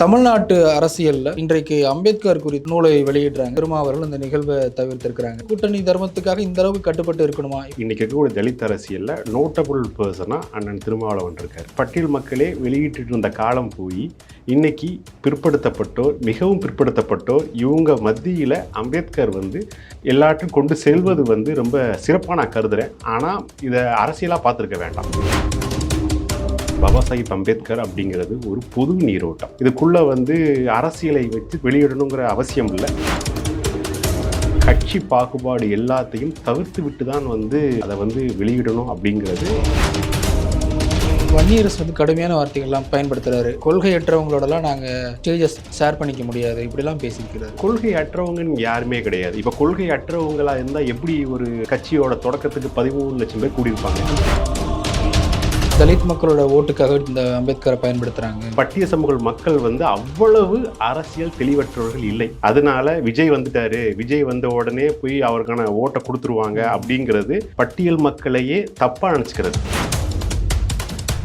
தமிழ்நாட்டு அரசியல்ல இன்றைக்கு அம்பேத்கர் குறித்த நூலை வெளியிடுறாங்க. திருமாவர்கள் அந்த நிகழ்வை தவிர்த்திருக்கிறாங்க. கூட்டணி தர்மத்துக்காக இந்த அளவுக்கு கட்டுப்பட்டு இருக்கணுமா? இன்னைக்கு இருக்கக்கூடிய தலித் அரசியல்ல நோட்டபுள் பர்சனா அண்ணன் திருமாவளவன் இருக்கார் பட்டியல் மக்களே வெளியிட்டு இருந்த காலம் போய் இன்னைக்கு பிற்படுத்தப்பட்டோர் மிகவும் பிற்படுத்தப்பட்டோர் இவங்க மத்தியில் அம்பேத்கர் வந்து எல்லாத்தையும் கொண்டு செல்வது வந்து ரொம்ப சிறப்பாக நான் கருதுறேன். ஆனால் இதை அரசியலாக பார்த்துருக்க வேண்டாம். பாபா சாஹிப் அம்பேத்கர் அப்படிங்கிறது ஒரு பொது நீரோட்டம். இதுக்குள்ள வந்து அரசியலை வச்சு வெளியிடணுங்கிற அவசியம் இல்லை. கட்சி பாகுபாடு எல்லாத்தையும் தவிர்த்து விட்டு தான் வந்து அதை வந்து வெளியிடணும் அப்படிங்கிறது. வன்னியரசு வந்து கடுமையான வார்த்தைகள்லாம் பயன்படுத்துறாரு. கொள்கையற்றவங்களோடலாம் நாங்க ஸ்டேஜஸ் ஷேர் பண்ணிக்க முடியாது. இப்படிலாம் பேசிக்கிறாரு கொள்கை அற்றவங்கன்னு யாருமே கிடையாது. இப்போ கொள்கை அற்றவங்களா இருந்தால் எப்படி ஒரு கட்சியோட தொடக்கத்துக்கு பதிமூணு லட்சம் பேர் கூடியிருப்பாங்க? தலித் மக்களோட ஓட்டுக்காக இந்த அம்பேத்கரை பயன்படுத்துறாங்க. பட்டிய சமூக மக்கள் வந்து அவ்வளவு அரசியல் தெளிவற்றவர்கள் இல்லை. அதனால விஜய் வந்துட்டாரு. விஜய் வந்த உடனே போய் அவருக்கான ஓட்டை கொடுத்துருவாங்க அப்படிங்கிறது பட்டியல் மக்களையே தப்பா நினச்சிக்கிறது.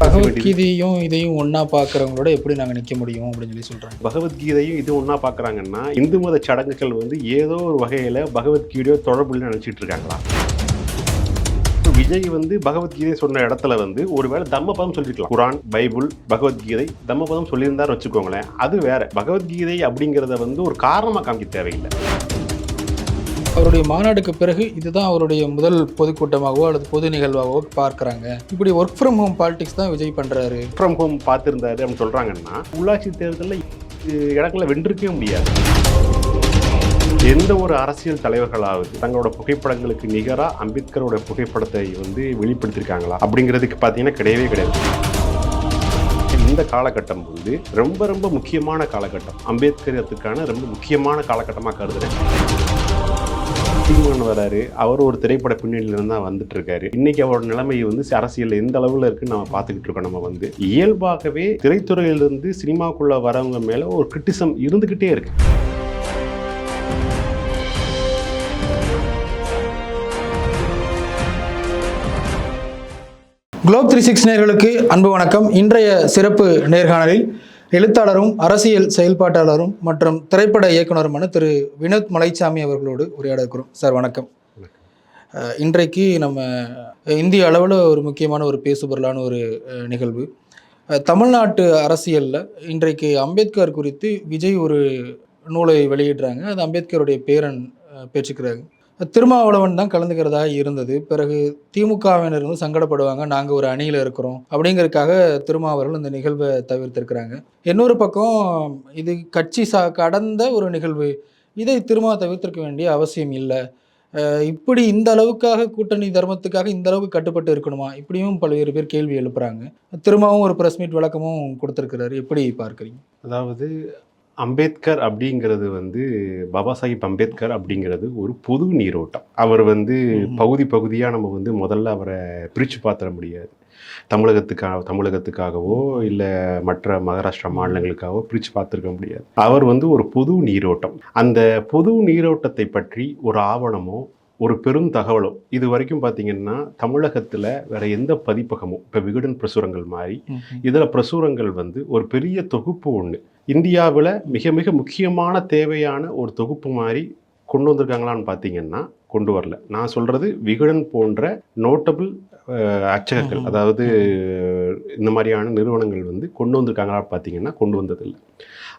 பகவத்கீதையும் இதையும் ஒண்ணா பாக்குறவங்களோட எப்படி நாங்க நிக்க முடியும் அப்படின்னு சொல்லி சொல்றாங்க. பகவத்கீதையும் இது ஒன்றா பார்க்குறாங்கன்னா இந்து மத சடங்குகள் வந்து ஏதோ ஒரு வகையில் பகவத்கீதையோ தொடர்புள்ள நினச்சிட்டு இருக்காங்களா? விஜய் வந்து பகவத்கீதை சொன்ன இடத்துல வந்து ஒருவேளை தம்மபதம் சொல்லிருக்கலாம். குரான் பைபிள் பகவத்கீதை தம்மபதம் சொல்லியிருந்தாரு வச்சுக்கோங்களேன் அது வேற. பகவத்கீதை அப்படிங்கிறத வந்து ஒரு காரணமாக காமிக்க தேவையில்லை. அவருடைய மாநாடுக்கு பிறகு இதுதான் அவருடைய முதல் பொதுக்கூட்டமாகவோ அல்லது பொது நிகழ்வாகவோ பார்க்கறாங்க. இப்படி ஒர்க் ஃப்ரம் ஹோம் பாலிடிக்ஸ் தான் விஜய் பண்றாரு. ஃப்ரம் ஹோம் பார்த்துருந்தாரு அப்படின்னு சொல்கிறாங்கன்னா உள்ளாட்சி தேர்தலில் இடங்களை வென்றிருக்கவே முடியாது. எந்த ஒரு அரசியல் தலைவர்களாவது தங்களோட புகைப்படங்களுக்கு நிகராக அம்பேத்கரோட புகைப்படத்தை வந்து வெளிப்படுத்தியிருக்காங்களா அப்படிங்கிறதுக்கு பார்த்தீங்கன்னா கிடையவே கிடையாது. இந்த காலகட்டம் வந்து ரொம்ப ரொம்ப முக்கியமான காலகட்டம். அம்பேத்கரத்துக்கான ரொம்ப முக்கியமான காலகட்டமாக கருதுறேன். சீமான் வராரு அவர் ஒரு திரைப்பட பின்னணியிலிருந்து தான் வந்துட்டு இருக்காரு இன்னைக்கு அவரோட நிலைமை வந்து அரசியல் எந்த அளவில் இருக்குன்னு நம்ம பார்த்துக்கிட்டு இருக்கோம். நம்ம வந்து இயல்பாகவே திரைத்துறையிலிருந்து சினிமாக்குள்ள வரவங்க மேல ஒரு கிரிட்டிசம் இருந்துகிட்டே இருக்கு. குளோப் த்ரீ சிக்ஸ் நேர்களுக்கு அன்பு வணக்கம். இன்றைய சிறப்பு நேர்காணலில் எழுத்தாளரும் அரசியல் செயல்பாட்டாளரும் மற்றும் திரைப்பட இயக்குனருமான திரு வினோத் மலைச்சாமி அவர்களோடு உரையாட இருக்கிறோம் சார் வணக்கம். இன்றைக்கு நம்ம இந்திய அளவில் ஒரு முக்கியமான ஒரு பேசுபொருளான ஒரு நிகழ்வு. தமிழ்நாட்டு அரசியலில் இன்றைக்கு அம்பேத்கர் குறித்து விஜய் ஒரு நூலை வெளியிடுறாங்க. அது அம்பேத்கருடைய பேரன் பேச்சுக்கிறாங்க திருமாவளவன் தான் கலந்துக்கிறதா இருந்தது. பிறகு திமுகவினர் வந்து சங்கடப்படுவாங்க நாங்கள் ஒரு அணியில் இருக்கிறோம். அப்படிங்கிறதுக்காக திருமாவளவன் இந்த நிகழ்வை தவிர்த்திருக்கிறாங்க. இன்னொரு பக்கம் இது கட்சி சா கடந்த ஒரு நிகழ்வு. இதை திருமா தவிர்த்திருக்க வேண்டிய அவசியம் இல்லை. இப்படி இந்த அளவுக்காக கூட்டணி தர்மத்துக்காக இந்த அளவுக்கு கட்டுப்பட்டு இருக்கணுமா? இப்படியும் பல்வேறு பேர் கேள்வி எழுப்புறாங்க. திரும்பவும் ஒரு பிரஸ் மீட் விளக்கமும் கொடுத்துருக்கிறாரு. எப்படி பார்க்குறீங்க? அதாவது அம்பேத்கர் அப்படிங்கிறது வந்து பாபா சாஹிப் அம்பேத்கர் அப்படிங்கிறது ஒரு பொது நீரோட்டம். அவர் வந்து. பகுதி பகுதியாக நம்ம வந்து முதல்ல அவரை பிரித்து பார்த்துட முடியாது. தமிழகத்துக்காக தமிழகத்துக்காகவோ இல்லை மற்ற மகாராஷ்டிரா மாநிலங்களுக்காகவோ பிரித்து பார்த்துருக்க முடியாது. அவர் வந்து ஒரு பொது நீரோட்டம். அந்த பொது நீரோட்டத்தை பற்றி ஒரு ஆவணமோ ஒரு பெரும் தகவலோ இது வரைக்கும் பார்த்தீங்கன்னா தமிழகத்தில் வேற எந்த பதிப்பகமும் இப்போ விகடன் பிரசுரங்கள் மாதிரி இதில் பிரசுரங்கள் வந்து ஒரு பெரிய தொகுப்பு ஒன்று இந்தியாவில் மிக மிக முக்கியமான தேவையான ஒரு தொகுப்பு மாதிரி கொண்டு வந்திருக்காங்களான்னு பார்த்தீங்கன்னா கொண்டு வரல. நான் சொல்கிறது விகடன் போன்ற நோட்டபிள் அச்சகங்கள். அதாவது இந்த மாதிரியான நிறுவனங்கள் வந்து கொண்டு வந்திருக்காங்களா பார்த்தீங்கன்னா கொண்டு வந்ததில்லை.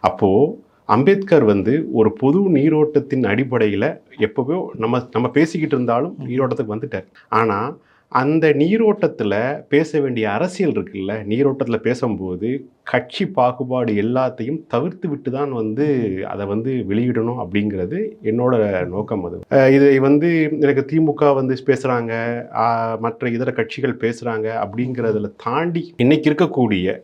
அப்போது அம்பேத்கர் வந்து ஒரு பொது நீரோட்டத்தின் அடிப்படையில் எப்போவோ நம்ம நம்ம பேசிக்கிட்டு இருந்தாலும் நீரோட்டத்துக்கு வந்துட்டார். ஆனால் அந்த நீரோட்டத்தில் பேச வேண்டிய அரசியல் இருக்குல்ல? நீரோட்டத்தில் பேசும்போது கட்சி பாகுபாடு எல்லாத்தையும் தவிர்த்து விட்டு தான் வந்து அதை வந்து வெளியிடணும் அப்படிங்கிறது என்னோட நோக்கம் அது. இதை வந்து எனக்கு திமுக வந்து பேசுகிறாங்க மற்ற இதர கட்சிகள் பேசுகிறாங்க அப்படிங்கிறதுல தாண்டி இன்னைக்கு இருக்கக்கூடிய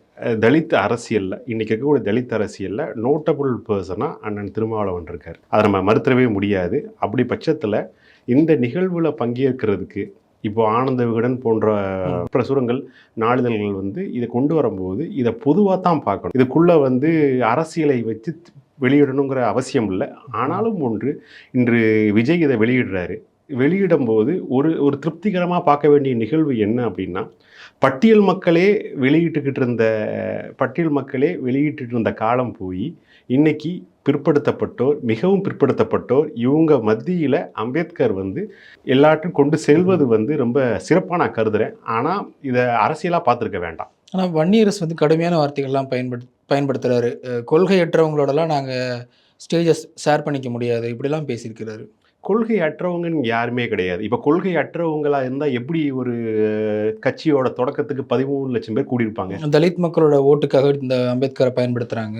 தலித் அரசியலில் இன்னைக்கு இருக்கக்கூடிய தலித் அரசியலில் நோட்டபுள் பர்சனாக அண்ணன் திருமாவளவன் இருக்கார். அதை நம்ம மறுத்தவே முடியாது. அப்படி பட்சத்தில் இந்த நிகழ்வில் பங்கேற்கிறதுக்கு இப்போ ஆனந்த விகடன் போன்ற பிரசுரங்கள் நாளிதழ்கள் வந்து இதை கொண்டு வரும்போது இதை பொதுவாக தான் பார்க்கணும். இதுக்குள்ளே வந்து அரசியலை வச்சு வெளியிடணுங்கிற அவசியம் இல்லை. ஆனாலும் ஒன்று இன்று விஜய் இதை வெளியிடுறாரு. வெளியிடும்போது ஒரு ஒரு திருப்திகரமாக பார்க்க வேண்டிய நிகழ்வு என்ன அப்படின்னா பட்டியல் மக்களே வெளியிட்டுக்கிட்டு இருந்த பட்டியல் மக்களே வெளியிட்டு இருந்த காலம் போய் இன்னைக்கு பிற்படுத்தப்பட்டோர் மிகவும் பிற்படுத்தப்பட்டோர் இவங்க மத்தியில் அம்பேத்கர் வந்து எல்லாத்தையும் கொண்டு செல்வது வந்து ரொம்ப சிறப்பாக நான் கருதுறேன். ஆனால் இதை அரசியலாக பார்த்துருக்க வேண்டாம். ஆனால் வன்னியரசு வந்து கடுமையான வார்த்தைகள்லாம் பயன்படுத் பயன்படுத்துகிறாரு கொள்கையற்றவங்களோடலாம் நாங்கள் ஸ்டேஜஸ் ஷேர் பண்ணிக்க முடியாது. இப்படிலாம் பேசியிருக்கிறாரு. கொள்கை அற்றவங்கன்னு யாருமே கிடையாது. இப்போ கொள்கை அற்றவங்களா இருந்தால் எப்படி ஒரு கட்சியோட தொடக்கத்துக்கு பதிமூணு லட்சம் பேர் கூடியிருப்பாங்க? தலித் மக்களோட ஓட்டுக்காக இந்த அம்பேத்கரை பயன்படுத்துகிறாங்க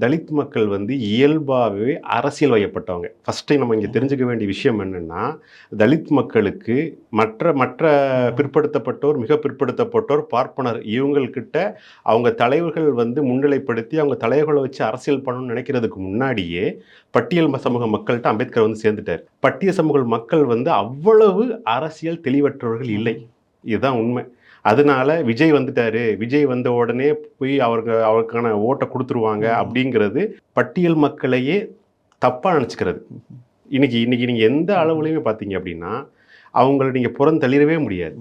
தலித் மக்கள் வந்து இயல்பாகவே அரசியல் வயப்பட்டவங்க. ஃபஸ்ட்டு நம்ம இங்கே தெரிஞ்சுக்க வேண்டிய விஷயம் என்னென்னா தலித் மக்களுக்கு மற்ற மற்ற பிற்படுத்தப்பட்டோர் மிக பிற்படுத்தப்பட்டோர் பார்ப்பனர் இவங்கள்கிட்ட அவங்க தலைவர்கள் வந்து முன்னிலைப்படுத்தி அவங்க தலைவர்களை வச்சு அரசியல் பண்ணணும்னு நினைக்கிறதுக்கு முன்னாடியே பட்டியல் சமூக மக்கள்கிட்ட அம்பேத்கர் வந்து சேர்ந்துட்டார். பட்டியல் சமூக மக்கள் வந்து அவ்வளவு அரசியல் தெளிவற்றவர்கள் இல்லை. இதுதான் உண்மை. அதனால விஜய் வந்துட்டாரு. விஜய் வந்த உடனே போய் அவருக்கு அவருக்கான ஓட்டை கொடுத்துருவாங்க அப்படிங்கிறது பட்டியல் மக்களையே தப்பாக நினச்சிக்கிறது. இன்னைக்கு இன்னைக்கு நீங்கள் எந்த அளவுலையுமே பார்த்தீங்க அப்படின்னா அவங்கள நீங்கள் புறந்தள்ளிடவே முடியாது.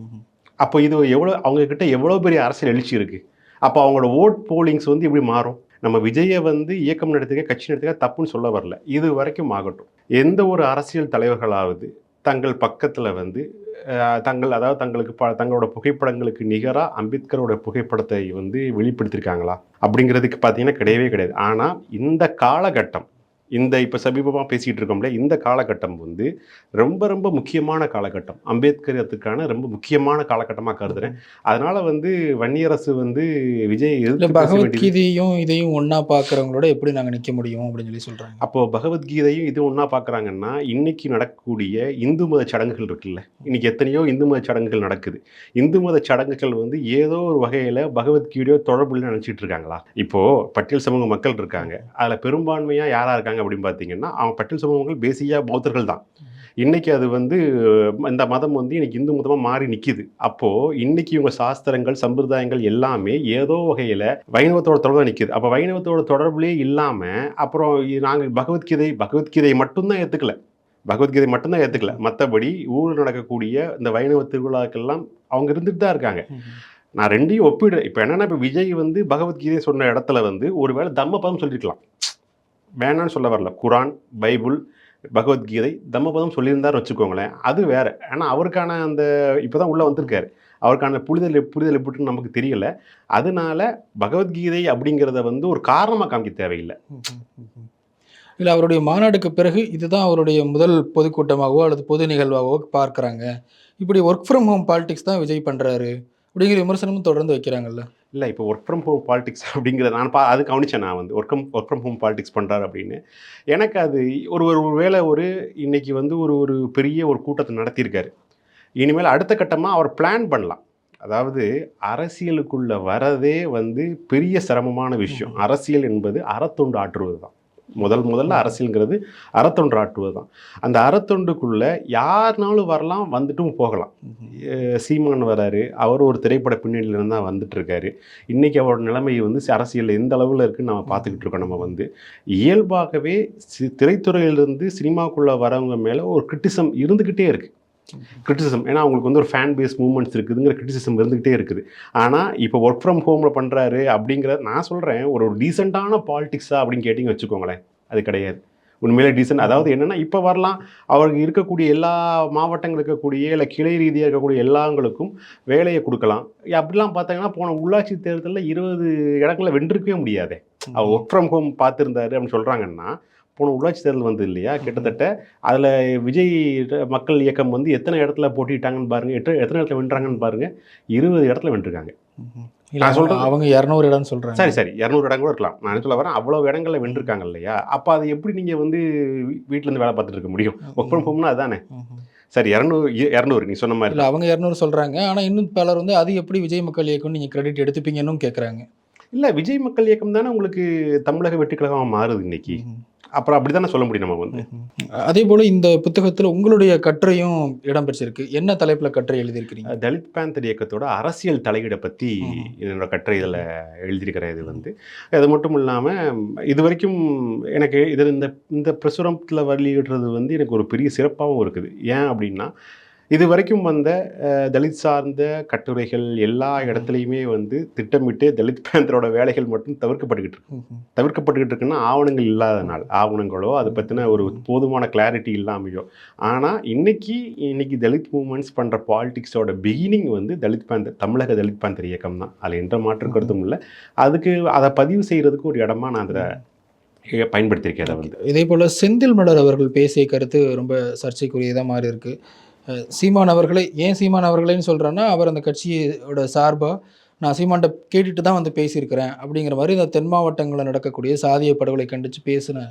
அப்போ இது எவ்வளோ அவங்க கிட்ட எவ்வளோ பெரிய அரசியல் எழுச்சி இருக்குது அப்போ அவங்களோட ஓட் போலிங்ஸ் வந்து எப்படி மாறும்? நம்ம விஜயை வந்து இயக்கம் நடத்துக்க கட்சி நடத்துக்க தப்புன்னு சொல்ல வரல. இது வரைக்கும் ஆகட்டும். எந்த ஒரு அரசியல் தலைவர்களாவது தங்கள் பக்கத்தில் வந்து தங்கள் அதாவது தங்களுக்கு ப தங்களோட புகைப்படங்களுக்கு நிகராக அம்பேத்கரோட புகைப்படத்தை வந்து வெளிப்படுத்தியிருக்காங்களா அப்படிங்கிறதுக்கு பார்த்தீங்கன்னா கிடையவே கிடையாது. ஆனால் இந்த காலகட்டம் இந்த இப்போ சமீபமாக பேசிகிட்டு இருக்கோம்ல இந்த காலகட்டம் வந்து ரொம்ப ரொம்ப முக்கியமான காலகட்டம். அம்பேத்கரத்துக்கான ரொம்ப முக்கியமான காலகட்டமாக கருதுறேன். அதனால வந்து வன்னியரசு வந்து விஜய் பகவத்கீதையும் இதையும் ஒன்றா பார்க்குறவங்களோட எப்படி நாங்கள் நிற்க முடியும் அப்படின்னு சொல்லி சொல்கிறாங்க அப்போ பகவத்கீதையும் இது ஒன்றா பார்க்குறாங்கன்னா இன்னைக்கு நடக்கக்கூடிய இந்து மத சடங்குகள் இருக்குல்ல. இன்னைக்கு எத்தனையோ இந்து மத சடங்குகள் நடக்குது. இந்து மத சடங்குகள் வந்து ஏதோ ஒரு வகையில் பகவத்கீதையோ தொடர்புல நினச்சிட்டு இருக்காங்களா? இப்போ பட்டியல் சமூக மக்கள் இருக்காங்க. அதில் பெரும்பான்மையாக யாராக இருக்காங்க? அப்படின்னு பார்த்தீங்கன்னா அவங்க பட்டியல் சமூக மக்கள் பேசியாக பௌத்தர்கள் தான். இன்னைக்கு அது வந்து இந்த மதம் வந்து இன்னைக்கு இந்து மதமாக மாறி நிற்கிது அப்போது இன்னைக்கு இவங்க சாஸ்திரங்கள் சம்பிரதாயங்கள் எல்லாமே ஏதோ வகையில் வைணவத்தோட தொடர்பு நிற்கிது அப்போ வைணவத்தோட தொடர்புலேயே இல்லாமல் அப்புறம் நாங்கள் பகவத்கீதை பகவத்கீதை மட்டும்தான் ஏற்றுக்கல பகவத்கீதை மட்டும்தான் ஏற்றுக்கல மற்றபடி ஊரில் நடக்கக்கூடிய இந்த வைணவ திருவிழாக்கெல்லாம் அவங்க இருந்துட்டு தான் இருக்காங்க. நான் ரெண்டையும் ஒப்பிடுறேன். இப்போ என்னன்னா இப்போ விஜய் வந்து பகவத்கீதை சொன்ன இடத்துல வந்து ஒருவேளை தம்மபதம் சொல்லியிருக்கலாம் வேணான்னு சொல்ல வரல. குரான் பைபிள் பகவத்கீதை தம்மபதம் சொல்லியிருந்தாரு வச்சுக்கோங்களேன். அது வேறு. ஆனால் அவருக்கான அந்த இப்போ தான் உள்ளே வந்திருக்காரு. அவருக்கான புரிதல் புரிதல் எப்படின்னு நமக்கு தெரியல. அதனால பகவத்கீதை அப்படிங்கிறத வந்து ஒரு காரணமாக காமிக்க தேவையில்லை. இல்லை அவருடைய மாநாடுக்கு பிறகு இதுதான் அவருடைய முதல் பொதுக்கூட்டமாகவோ அல்லது பொது நிகழ்வாகவோ பார்க்குறாங்க. இப்படி ஒர்க் ஃப்ரம் ஹோம் பாலிடிக்ஸ் தான் விஜய் பண்ணுறாரு அப்படிங்கிற விமர்சனமும் தொடர்ந்து வைக்கிறாங்கல்ல. இல்லை இப்போ ஒர்க் ஃப்ரம் ஹோம் பாலிடிக்ஸ் அப்படிங்கிறத நான் பா அது கவனிச்சேன் நான் வந்து. Work from work from home politics பண்ணுறாரு அப்படின்னு. எனக்கு அது ஒரு ஒரு வேளை ஒரு இன்னைக்கு வந்து ஒரு ஒரு பெரிய ஒரு கூட்டத்தை நடத்தியிருக்காரு. இனிமேல் அடுத்த கட்டமாக அவர் பிளான் பண்ணலாம். அதாவது அரசியலுக்குள்ள வரதே வந்து பெரிய சிரமமான விஷயம். அரசியல் என்பது அறத்தொண்டு ஆற்றுவது தான் முதல் முதல்ல அரசியலுங்கிறது அறத்தொன்று ஆட்டுவது தான் அந்த அறத்தொண்டுக்குள்ளே யாருனாலும் வரலாம் வந்துட்டும் போகலாம். சீமான் வராரு அவர் ஒரு திரைப்பட பின்னணியிலிருந்து தான் வந்துட்டு இருக்காரு அவரோட நிலைமை வந்து அரசியல் எந்த அளவில் இருக்குன்னு நம்ம பார்த்துக்கிட்டு இருக்கோம் நம்ம வந்து. இயல்பாகவே சி- திரைத்துறையிலிருந்து சினிமாக்குள்ளே வரவங்க மேலே ஒரு கிரிட்டிசம் இருந்துக்கிட்டே இருக்குது கிரிட்டிசிசம் ஏன்னா அவங்களுக்கு வந்து ஒரு ஃபேன் பேஸ் மூவ்மெண்ட்ஸ் இருக்குதுங்கிற கிரிட்டிசிசம் இருந்துக்கிட்டே இருக்குது. ஆனால் இப்போ ஒர்க் ஃப்ரம் ஹோமில் பண்ணுறாரு அப்படிங்கிறத நான் சொல்கிறேன் ஒரு டீசெண்டான பாலிட்டிக்ஸா அப்படின்னு கேட்டிங்க வச்சுக்கோங்களேன். அது கிடையாது. உண்மையிலே டீசன் அதாவது என்னென்னா இப்போ வரலாம் அவருக்கு இருக்கக்கூடிய எல்லா மாவட்டங்கள் இருக்கக்கூடிய இல்லை கிளை ரீதியாக இருக்கக்கூடிய எல்லாங்களுக்கும் வேலையை கொடுக்கலாம். அப்படிலாம் பார்த்தாங்கன்னா போன உள்ளாட்சி தேர்தலில் இருபது இடங்களில் வென்றிருக்கவே முடியாதே. அவர் ஒர்க் ஃப்ரம் ஹோம் பார்த்துருந்தாரு அப்படின்னு சொல்கிறாங்கன்னா போன உள்ளாட்சி தேர்தல் வந்து இல்லையா? கிட்டத்தட்ட அதில் விஜய் மக்கள் இயக்கம் வந்து எத்தனை இடத்துல போட்டிட்டாங்கன்னு பாருங்கள் எட்டு எத்தனை இடத்துல வென்றாங்கன்னு பாருங்கள் இருபது இடத்துல வென்றிருக்காங்க. நான் சொல்றது- அவங்க இரநூறு இடம்னு சொல்கிறாங்க சரி சரி. இரநூறு இடம் கூட இருக்கலாம். நான் சொல்ல வரேன் அவ்வளோ இடங்கள்ல வென்றிருக்காங்க இல்லையா? அப்போ அது எப்படி நீங்கள் வந்து வீட்ல இருந்து வேலை பார்த்துட்டு இருக்க முடியும்? ஒர்க் ஃப்ரம் ஹோம்னா அதானே? சரி இரநூறு இரநூறு நீ சொன்ன மாதிரி இல்லை அவங்க இரநூறு சொல்கிறாங்க ஆனால் இன்னும் பலர் வந்து அது எப்படி விஜய் மக்கள் இயக்கம்னு நீங்கள் கிரெடிட் எடுத்துப்பீங்கன்னு கேட்குறாங்க இல்லை விஜய் மக்கள் இயக்கம் தானே உங்களுக்கு தமிழக வெற்றி கழகமாக மாறுது இன்னைக்கு. அப்புறம் அப்படி தானே சொல்ல முடியும் நம்ம வந்து. அதே போல இந்த புத்தகத்துல உங்களுடைய கட்டுரையும் இடம்பெற்றிருக்கு. என்ன தலைப்புல கட்டுரை எழுதியிருக்கிறீங்க? தலித் பேந்தர் இயக்கத்தோட அரசியல் தலையீடை பற்றி. என்னோட கட்டுரையில் எழுதியிருக்கிறேன் இது வந்து. அது மட்டும் இல்லாமல் இது வரைக்கும் எனக்கு இதில் இந்த இந்த பிரசுரத்தில் வெளியிடுறது வந்து எனக்கு ஒரு பெரிய சிறப்பாகவும் இருக்குது. ஏன் அப்படின்னா இது வரைக்கும் வந்த தலித் சார்ந்த கட்டுரைகள் எல்லா இடத்துலையுமே வந்து திட்டமிட்டு தலித் பேந்தரோட வேலைகள் மட்டும் தவிர்க்கப்பட்டுக்கிட்டு இருக்கு. தவிர்க்கப்பட்டுக்கிட்டு இருக்குன்னா ஆவணங்கள் இல்லாதனால ஆவணங்களோ அதை பற்றின ஒரு போதுமான கிளாரிட்டி இல்லாமையோ. ஆனால் இன்னைக்கு இன்னைக்கு தலித் மூமெண்ட்ஸ் பண்ணுற பாலிடிக்ஸோட பிகினிங் வந்து தலித் பேந்தர் தமிழக தலித் பேந்தர் இயக்கம் தான். அதில் எந்த மாற்று கருத்தும் இல்லை. அதுக்கு அதை பதிவு செய்கிறதுக்கு ஒரு இடமா நான் அதில் பயன்படுத்தியிருக்கேன் அதை வந்து. இதே போல செந்தில் மலர் அவர்கள் பேசிய கருத்து ரொம்ப சர்ச்சைக்குரியதாக மாறி இருக்கு அஹ் சீமான் அவர்களை ஏன் சீமான் அவர்களைன்னு சொல்கிறேன்னா அவர் அந்த கட்சியோட சார்பாக நான் சீமான்ட்ட கேட்டுட்டு தான் வந்து பேசியிருக்கிறேன் அப்படிங்கிற மாதிரி இந்த தென் மாவட்டங்களில் நடக்கக்கூடிய சாதிய படுகொலை கண்டித்து பேசின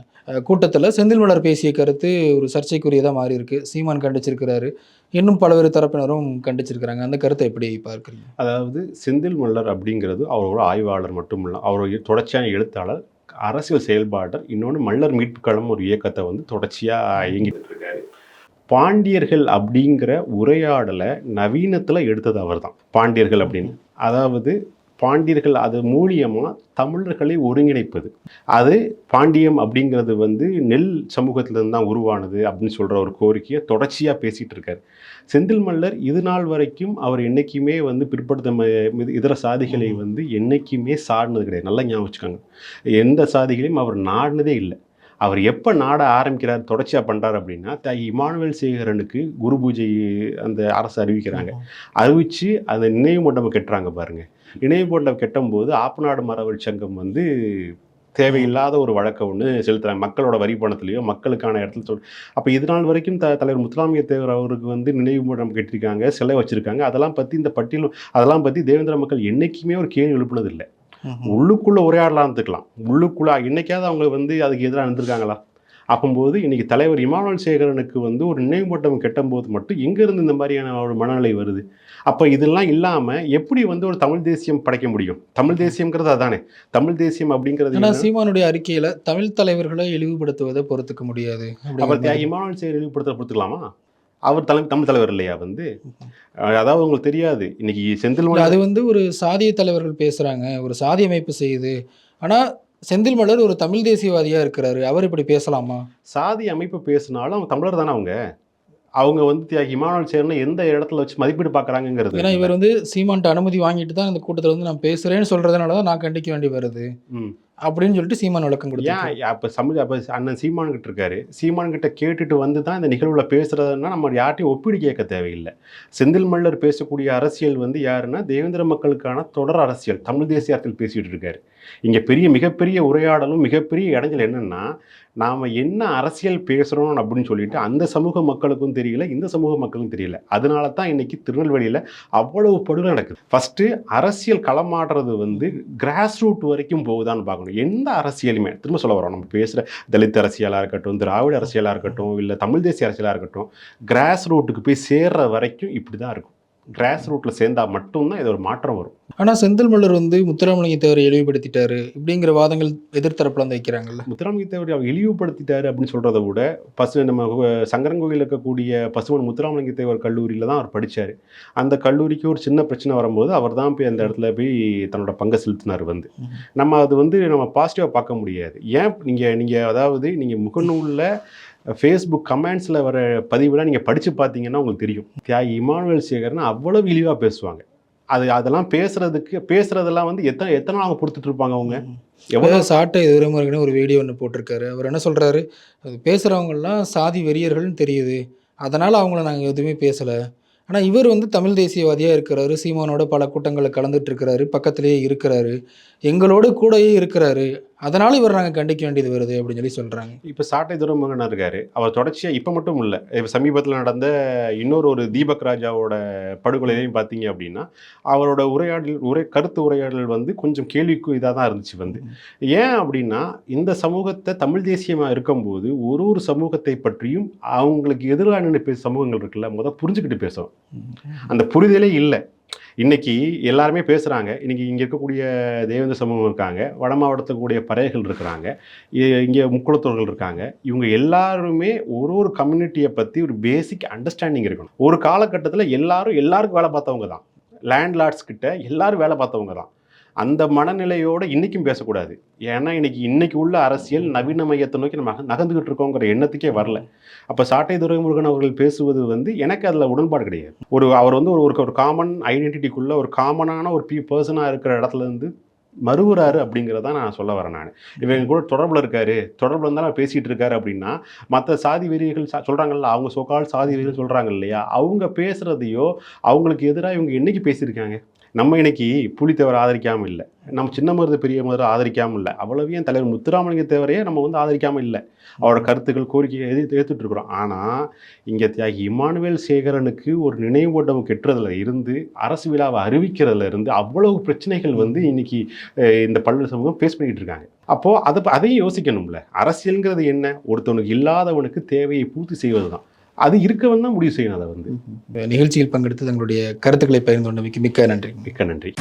கூட்டத்தில் செந்தில் மலர் பேசிய கருத்து ஒரு சர்ச்சைக்குரியதாக மாறி இருக்கு சீமான் கண்டிச்சிருக்கிறாரு. இன்னும் பல்வேறு தரப்பினரும் கண்டிச்சிருக்கிறாங்க. அந்த கருத்தை எப்படி பார்க்குறீங்க? அதாவது செந்தில் மல்லர் அப்படிங்கிறது அவரோட ஆய்வாளர் மட்டும் இல்லை அவர் தொடர்ச்சியான எழுத்தாளர் அரசியல் செயல்பாட்டர் இன்னொன்று மல்லர் மீட்பு களம் ஒரு இயக்கத்தை வந்து தொடர்ச்சியாக இயங்கிட்டு இருக்காரு. பாண்டியர்கள் அப்படிங்கிற உரையாடலை நவீனத்தில் எடுத்தது அவர்தான். பாண்டியர்கள் அப்படின்னு. அதாவது பாண்டியர்கள் அது மூலியமாக தமிழர்களை ஒருங்கிணைப்பது. அது பாண்டியம் அப்படிங்கிறது வந்து நெல் சமூகத்திலிருந்து தான் உருவானது அப்படின்னு சொல்கிற ஒரு கோரிக்கையை தொடர்ச்சியாக பேசிகிட்டு இருக்காரு. செந்தில் மல்லர் இது நாள் வரைக்கும் அவர் என்றைக்குமே வந்து பிற்படுத்த இதர சாதிகளை வந்து என்றைக்குமே சாடினது கிடையாது. நல்லா ஞாபகம் வச்சுக்கோங்க. எந்த சாதிகளையும் அவர் நாடினதே இல்லை. அவர் எப்போ நாட ஆரம்பிக்கிறார் தொடர்ச்சியாக பண்ணுறாரு அப்படின்னா தியாகி இமானுவேல் சேகரனுக்கு குரு பூஜை அந்த அரசு அறிவிக்கிறாங்க. அறிவிச்சு அந்த நினைவு மண்டபம் கட்டுறாங்க பாருங்க. நினைவு மண்டபம் கட்டும்போது ஆப்பநாடு மரவள் சங்கம் வந்து தேவையில்லாத ஒரு வழக்கை ஒன்று செலுத்துறாங்க. மக்களோட வரி பணத்துலையோ மக்களுக்கான இடத்துல சொல் அப்போ இது நாள் வரைக்கும் த தலைவர் முத்துராமிய தேவர் அவருக்கு வந்து நினைவு மண்டபம் கட்டியிருக்காங்க சிலை வச்சிருக்காங்க. அதெல்லாம் பற்றி இந்த பட்டியல் அதெல்லாம் பற்றி தேவேந்திர மக்கள் என்றைக்குமே ஒரு கேள்வி எழுப்புனது இல்லை உள்ளுக்குள்ள உரையாடலாம் இருந்துக்கலாம். உள்ளுக்குள்ள இன்னைக்காவது அவங்க வந்து அதுக்கு எதிராக இருந்திருக்காங்களா அப்போது இன்னைக்கு தலைவர் இமானுவல் சேகரனுக்கு வந்து ஒரு நினைவு மண்டபம் கட்டும்போது மட்டும் எங்கேருந்து இந்த மாதிரியான ஒரு மனநிலை வருது. அப்போ இதெல்லாம் இல்லாமல் எப்படி வந்து ஒரு தமிழ் தேசியம் படைக்க முடியும்? தமிழ் தேசியம்ங்கிறது அதானே. தமிழ் தேசியம் அப்படிங்கிறது? சீமானுடைய அறிக்கையில தமிழ் தலைவர்களை இழிவுபடுத்துவதை பொறுத்துக்க முடியாது. மாதிரி. இமானுவல் சேகர் இழிவுபடுத்த பொறுத்துக்கலாமா? அவர் தலை தமிழ் தலைவர் இல்லையா வந்து? அதாவது உங்களுக்கு தெரியாது. இன்னைக்கு செந்தில் அது வந்து ஒரு சாதிய தலைவர்கள் பேசுறாங்க. ஒரு சாதி அமைப்பு செய்யுது. ஆனா செந்தில் மலர் ஒரு தமிழ் தேசியவாதியா இருக்கிறாரு. அவர் இப்படி பேசலாமா? சாதி அமைப்பு பேசினாலும் அவங்க தமிழர் தானே அவங்க? அவங்க வந்து தியாகி இமானுவல் சேகரனை எந்த இடத்துல வச்சு மதிப்பீடு பார்க்குறாங்கிறது ஏன்னா இவர் வந்து சீமான்ட்ட அனுமதி வாங்கிட்டு தான் இந்த கூட்டத்துல வந்து நான் பேசுறேன்னு சொல்றதுனால தான் நான் கண்டிக்க வேண்டி வருது. அப்படின்னு சொல்லிட்டு சீமான் விளக்கம் கொடுத்தாரு ஏன் அப்போ சமூக அப்போ அண்ணன் சீமான் கிட்ட இருக்காரு. சீமான் கிட்ட கேட்டுட்டு வந்து தான் இந்த நிகழ்வுல பேசுறதுன்னா நம்ம யார்ட்டையும் ஒப்பீடு கேட்க தேவையில்லை. செந்தில் மல்லர் பேசக்கூடிய அரசியல் வந்து யாருன்னா தேவேந்திர மக்களுக்கான தொடர் அரசியல் தமிழ் தேசிய அரசியல் பேசிட்டு இருக்காரு. இங்க பெரிய மிகப்பெரிய உரையாடலும் மிகப்பெரிய இடைஞ்சல் என்னன்னா நாம என்ன அரசியல் பேசுறோம் அப்படின்னு சொல்லிட்டு அந்த சமூக மக்களுக்கும் தெரியல இந்த சமூக மக்களுக்கும் தெரியல. அதனால தான் இன்னைக்கு திருநெல்வேலியில அவ்வளவு படுகொலை நடக்குது. ஃபர்ஸ்ட் அரசியல் களமாடுறது வந்து கிராஸ் ரூட் வரைக்கும் போகுதான்னு பார்க்கணும். எந்த அரசியலுமே திரும்ப சொல்ல வரோம் நம்ம பேசுகிற தலித் அரசியலாக இருக்கட்டும் திராவிட அரசியலாக இருக்கட்டும் இல்லை தமிழ் தேசிய அரசியலாக இருக்கட்டும் கிராஸ் ரூட்டுக்கு போய் சேர்ற வரைக்கும் இப்படி தான் இருக்கும். கிராஸ் ரூட்டில் சேர்ந்தா மட்டும்தான் இது ஒரு மாற்றம் வரும். ஆனா செந்தில் மலர் வந்து முத்துராமலிங்க தேவரை இழிவுபடுத்திட்டாரு இப்படிங்கிற வாதங்கள் எதிர்த்தரப்புல வந்து வைக்கிறாங்கல்ல. முத்துராமலிங்க தேவர் அவர் இழிவுபடுத்திட்டாரு அப்படின்னு சொல்கிறத விட பசு நம்ம அஹ், சங்கரன்கோவில் இருக்கக்கூடிய பசுவன் முத்துராமலிங்க தேவர் கல்லூரியில் தான் அவர் படிச்சாரு. அந்த கல்லூரிக்கு ஒரு சின்ன பிரச்சனை வரும்போது அவர் தான் போய் அந்த இடத்துல போய் தன்னோட பங்கை செலுத்தினார் வந்து. நம்ம அது வந்து நம்ம பாசிட்டிவாக பார்க்க முடியாது. ஏன் நீங்கள் நீங்கள் அதாவது நீங்கள் முகநூலில் ஃபேஸ்புக் கமெண்ட்ஸில் வர பதிவுலாம் நீங்கள் படித்து பார்த்தீங்கன்னா உங்களுக்கு தெரியும். தியாகி இமானுவேல் சேகர்னு அவ்வளவு இழிவாக பேசுவாங்க. அது அதெல்லாம் பேசுறதுக்கு பேசுறதெல்லாம் வந்து எத்தனை எத்தனை நாள் அவங்க பொறுத்துட்டு இருப்பாங்க அவங்க? எவ்வளோ சாட்டை துரைமுருகன் ஒரு வீடியோ ஒன்று போட்டிருக்காரு. அவர் என்ன சொல்றாரு? அது பேசுறவங்கலாம் சாதி வெறியர்கள்னு தெரியுது. அதனால அவங்கள நாங்கள் எதுவுமே பேசல. ஆனா இவர் வந்து தமிழ் தேசியவாதியா இருக்கிறாரு. சீமானோட பல கூட்டங்களில் கலந்துட்டு இருக்கிறாரு. பக்கத்திலேயே இருக்கிறாரு. எங்களோட கூடயே இருக்கிறாரு. அதனால இவர் நாங்கள் கண்டிக்க வேண்டியது வருது அப்படின்னு சொல்லி சொல்கிறாங்க இப்போ சாட்டை துரைமுகன் இருக்காரு. அவர் தொடர்ச்சியாக இப்போ மட்டும் இல்லை இப்போ சமீபத்தில் நடந்த இன்னொரு ஒரு தீபக் ராஜாவோட படுகொலையிலையும் பார்த்தீங்க அப்படின்னா அவரோட உரையாடல் உரை கருத்து உரையாடல் வந்து கொஞ்சம் கேள்விக்கு இதாக தான் இருந்துச்சு வந்து. ஏன் அப்படின்னா இந்த சமூகத்தை தமிழ் தேசியமாக இருக்கும்போது ஒரு ஒரு சமூகத்தை பற்றியும் அவங்களுக்கு எதிராக நின்று பேச சமூகங்கள் இருக்குல்ல முத புரிஞ்சுக்கிட்டு பேசும் அந்த புரிதலே இல்லை. இன்னைக்கு எல்லாருமே பேசுகிறாங்க இன்னைக்கு இங்கே இருக்கக்கூடிய தேவேந்திர சமூகம் இருக்காங்க. வட மாவட்டத்தில் கூடிய பறையர்கள் இருக்கிறாங்க. இங்கே முக்குளத்தோர்கள் இருக்காங்க. இவங்க எல்லாருமே ஒரு ஒரு கம்யூனிட்டியை பற்றி ஒரு பேசிக் அண்டர்ஸ்டாண்டிங் இருக்கணும். ஒரு காலகட்டத்தில் எல்லாரும் எல்லாருக்கும் வேலை பார்த்தவங்க தான் லேண்ட் லார்ட்ஸ் கிட்ட எல்லாரும் வேலை பார்த்தவங்க தான் அந்த மனநிலையோடு இன்னைக்கும் பேசக்கூடாது. ஏன்னா இன்னைக்கு இன்னைக்கு உள்ள அரசியல் நவீன மையத்தை நோக்கி நம்ம நகர்ந்துகிட்டு இருக்கோங்கிற எண்ணத்துக்கே வரல. அப்போ சாட்டை துரைமுருகன் அவர்கள் பேசுவது வந்து எனக்கு அதில் உடன்பாடு கிடையாது. ஒரு அவர் வந்து ஒரு ஒரு காமன் ஐடென்டிட்டிக்குள்ள ஒரு காமனான ஒரு பி பர்சனாக இருக்கிற இடத்துல இருந்து மறுவுறாரு அப்படிங்கிறத நான் சொல்ல வரேன் நான். இவங்க கூட தொடர்பில் இருக்காரு. தொடர்பில் இருந்தாலும் பேசிகிட்டு இருக்காரு அப்படின்னா மற்ற சாதி வெறிகள் சா- அவங்க சொக்கால் சாதி வெறிகள் சொல்கிறாங்க இல்லையா? அவங்க பேசுகிறதையோ அவங்களுக்கு எதிராக இவங்க என்றைக்கு பேசியிருக்காங்க? நம்ம இன்னைக்கு புலித்தேவர் ஆதரிக்காமல் இல்லை. நம்ம சின்ன மருது பெரிய மருது ஆதரிக்காமல் இல்லை. அவ்வளவு என் தலைவர் முத்துராமலிங்க தேவரையே நம்ம வந்து ஆதரிக்காமல் இல்லை. அவரோட கருத்துக்கள் கோரிக்கைகள் எது எடுத்துட்டு இருக்கிறோம். ஆனால் இங்கே தியாகி இமானுவேல் சேகரனுக்கு ஒரு நினைவூட்டம் கெட்டுறதுல இருந்து அரசு விழாவை அறிவிக்கிறதுல இருந்து அவ்வளவு பிரச்சனைகள் வந்து இன்னைக்கு இந்த பல்வேறு சமூகம் ஃபேஸ் பண்ணிக்கிட்டு இருக்காங்க. அப்போது அதை அதையும் யோசிக்கணும்ல. அரசியல்ங்கிறது என்ன? ஒருத்தவனுக்கு இல்லாதவனுக்கு தேவையை பூர்த்தி செய்வது தான் அது இருக்கவன் தான் முடிவு செய்யணும் அதை வந்து. நிகழ்ச்சியில் பங்கெடுத்து தங்களுடைய கருத்துக்களை பகிர்ந்து கொண்டமைக்கு மிக்க நன்றி. மிக்க நன்றி.